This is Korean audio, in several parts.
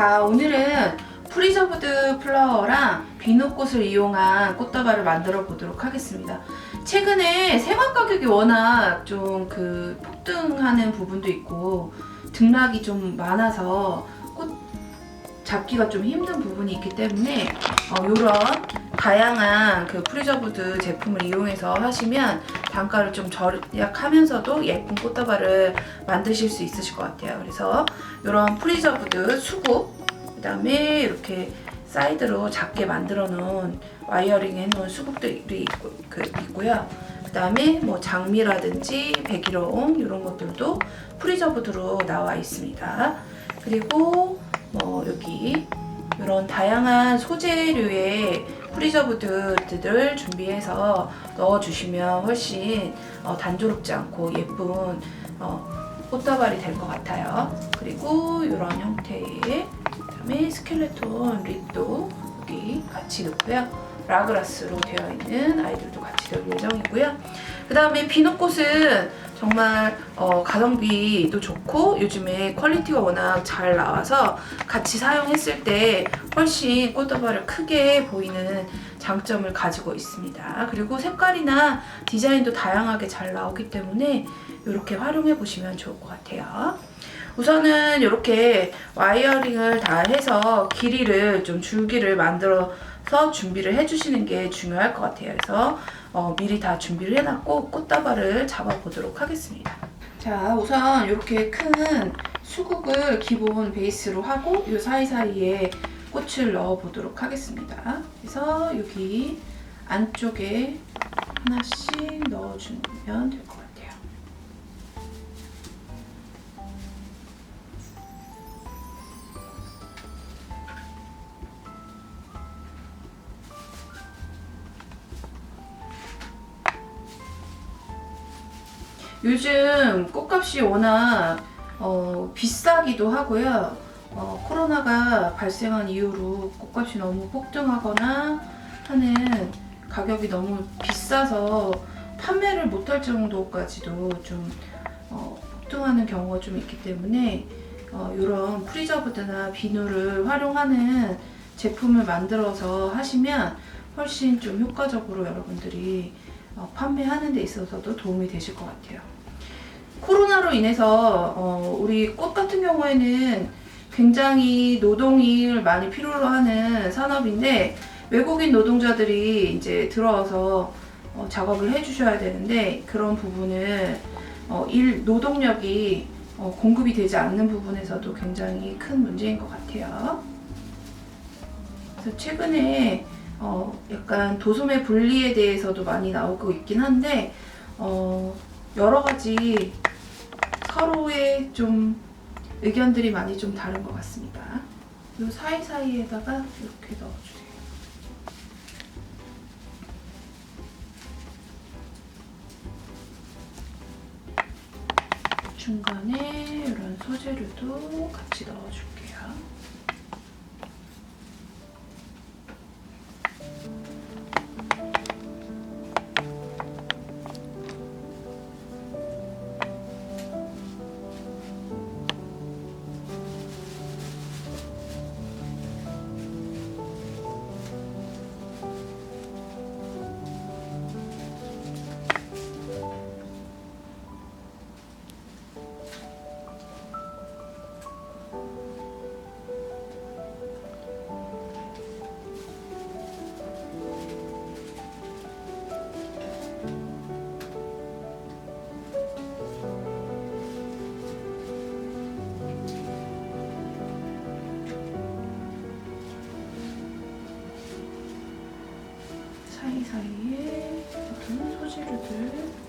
자, 오늘은 프리저브드 플라워랑 비누꽃을 이용한 꽃다발을 만들어 보도록 하겠습니다. 최근에 생활 가격이 워낙 좀 그 폭등하는 부분도 있고 등락이 좀 많아서 꽃 잡기가 좀 힘든 부분이 있기 때문에 어, 이런 다양한 그 프리저브드 제품을 이용해서 하시면 단가를 좀 절약하면서도 예쁜 꽃다발을 만드실 수 있으실 것 같아요. 그래서 이런 프리저브드 수국 그 다음에 이렇게 사이드로 작게 만들어 놓은 와이어링 해 놓은 수국들이 있고, 그, 있고요. 그 다음에 뭐 장미라든지 백일홍 이런 것들도 프리저브드로 나와 있습니다. 그리고 뭐 여기 이런 다양한 소재류의 프리저브드들을 준비해서 넣어주시면 훨씬 어, 단조롭지 않고 예쁜 어, 꽃다발이 될 것 같아요. 그리고 이런 형태의 그 다음에 스켈레톤 립도 여기 같이 넣고요. 라그라스로 되어 있는 아이들도 같이 넣을 예정이고요. 그 다음에 비누꽃은 정말 어, 가성비도 좋고 요즘에 퀄리티가 워낙 잘 나와서 같이 사용했을 때 훨씬 꽃다발을 크게 보이는 장점을 가지고 있습니다. 그리고 색깔이나 디자인도 다양하게 잘 나오기 때문에 이렇게 활용해 보시면 좋을 것 같아요. 우선은 이렇게 와이어링을 다 해서 길이를 좀 줄기를 만들어서 준비를 해주시는 게 중요할 것 같아요. 그래서 어, 미리 다 준비를 해놨고 꽃다발을 잡아보도록 하겠습니다. 자, 우선 이렇게 큰 수국을 기본 베이스로 하고 이 사이사이에 꽃을 넣어 보도록 하겠습니다. 그래서 여기 안쪽에 하나씩 넣어주면 될 것 같아요. 요즘 꽃값이 워낙 어, 비싸기도 하고요. 어, 코로나가 발생한 이후로 꽃값이 너무 폭등하거나 하는 가격이 너무 비싸서 판매를 못할 정도까지도 좀 어, 폭등하는 경우가 좀 있기 때문에 어, 이런 프리저브드나 비누를 활용하는 제품을 만들어서 하시면 훨씬 좀 효과적으로 여러분들이 어, 판매하는 데 있어서도 도움이 되실 것 같아요. 코로나로 인해서 어, 우리 꽃 같은 경우에는 굉장히 노동을 많이 필요로 하는 산업인데 외국인 노동자들이 이제 들어와서 어, 작업을 해주셔야 되는데 그런 부분을 어, 일 노동력이 어, 공급이 되지 않는 부분에서도 굉장히 큰 문제인 것 같아요. 그래서 최근에 어, 약간 도소매 분리에 대해서도 많이 나오고 있긴 한데 어, 여러 가지 서로의 좀 의견들이 많이 좀 다른 것 같습니다. 이 사이사이에다가 이렇게 넣어주세요. 중간에 이런 소재류도 같이 넣어줄게요. 사이사이에 모든 소재류들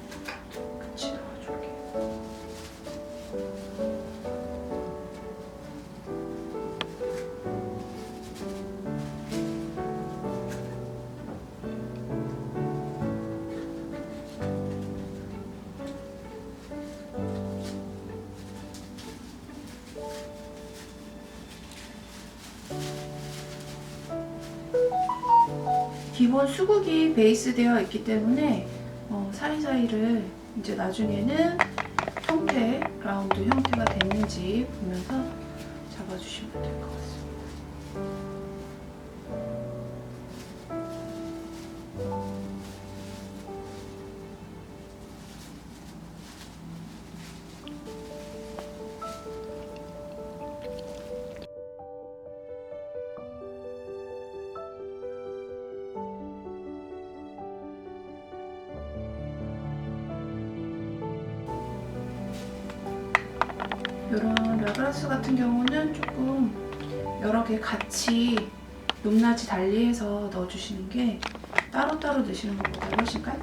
기본 수국이 베이스 되어 있기 때문에 어, 사이사이를 이제 나중에는 형태, 라운드 형태가 됐는지 보면서 잡아주시면 될 것 같습니다. 이런 라그라스 같은 경우는 조금 여러 개 같이 높낮이 달리해서 넣어주시는 게 따로따로 넣으시는 것보다 훨씬 같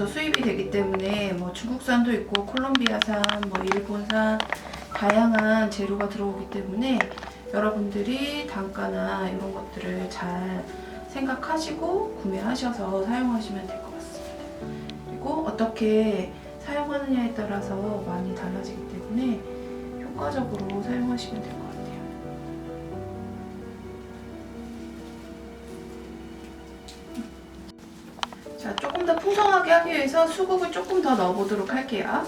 국가에서 수입이 되기 때문에 뭐 중국산도 있고 콜롬비아산, 뭐 일본산 다양한 재료가 들어오기 때문에 여러분들이 단가나 이런 것들을 잘 생각하시고 구매하셔서 사용하시면 될 것 같습니다. 그리고 어떻게 사용하느냐에 따라서 많이 달라지기 때문에 효과적으로 사용하시면 될 것. 자, 위해서 수국을 조금 더 넣어보도록 할게요.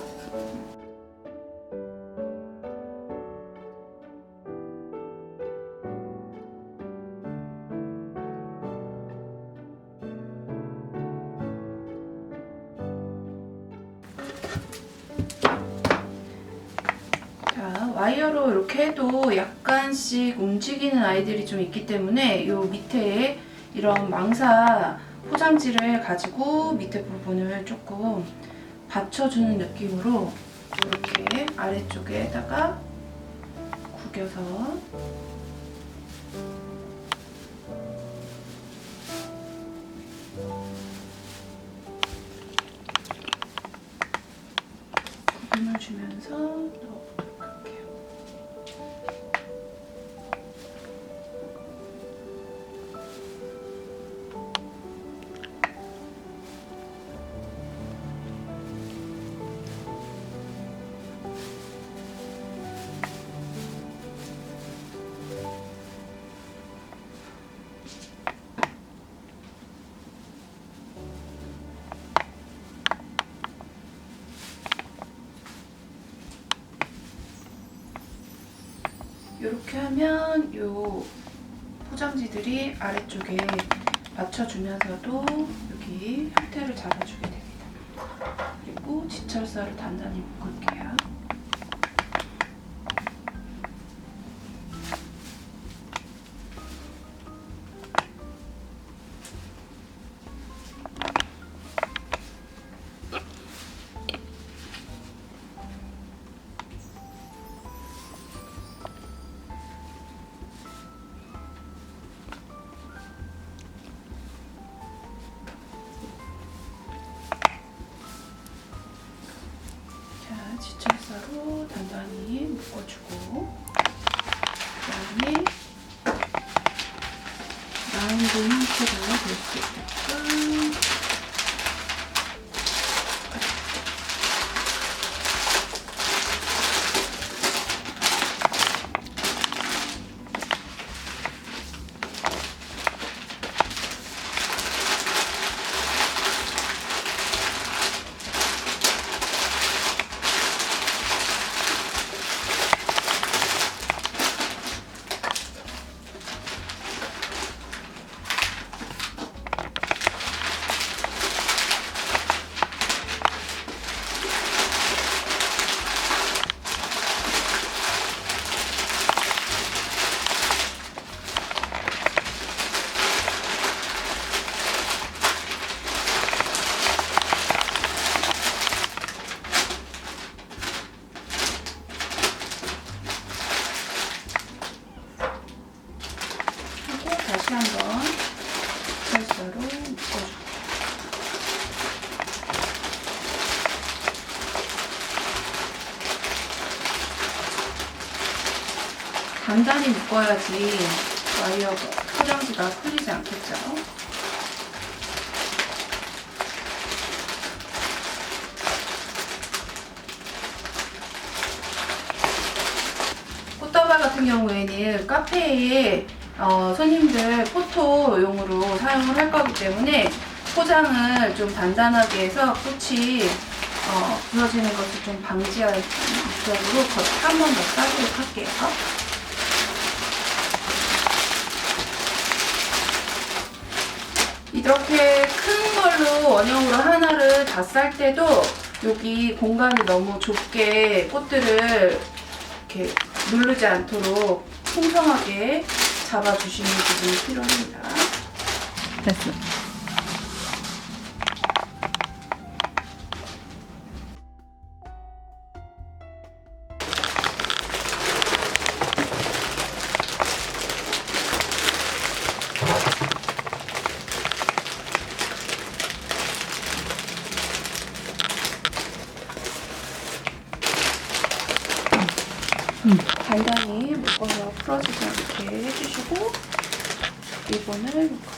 자, 와이어로 이렇게 해도 약간씩 움직이는 아이들이 좀 있기 때문에 이 밑에 이런 망사 포장지를 가지고 밑에 부분을 조금 받쳐주는 느낌으로 이렇게 아래쪽에다가 구겨서 구김을 주면서 이렇게 하면 요 포장지들이 아래쪽에 받쳐주면서도 여기 형태를 잡아주게 됩니다. 그리고 지철사를 단단히 묶을게요. 지철사로 단단히 묶어주고 그 다음에 라운드 형태로 될 수 있게끔 단단히 묶어야지 와이어가 포장지가 풀리지 않겠죠? 꽃다발 같은 경우에는 카페에 어, 손님들 포토용으로 사용을 할 거기 때문에 포장을 좀 단단하게 해서 꽃이 어, 부러지는 것을 좀 방지할 목적으로 겉 한 번 더 싸도록 할게요. 이렇게 큰 걸로 원형으로 하나를 다 쌀 때도 여기 공간이 너무 좁게 꽃들을 이렇게 누르지 않도록 풍성하게 잡아주시는 부분이 필요합니다. 됐어. 풀어주지 않게 해주시고 리본을 묶어주세요.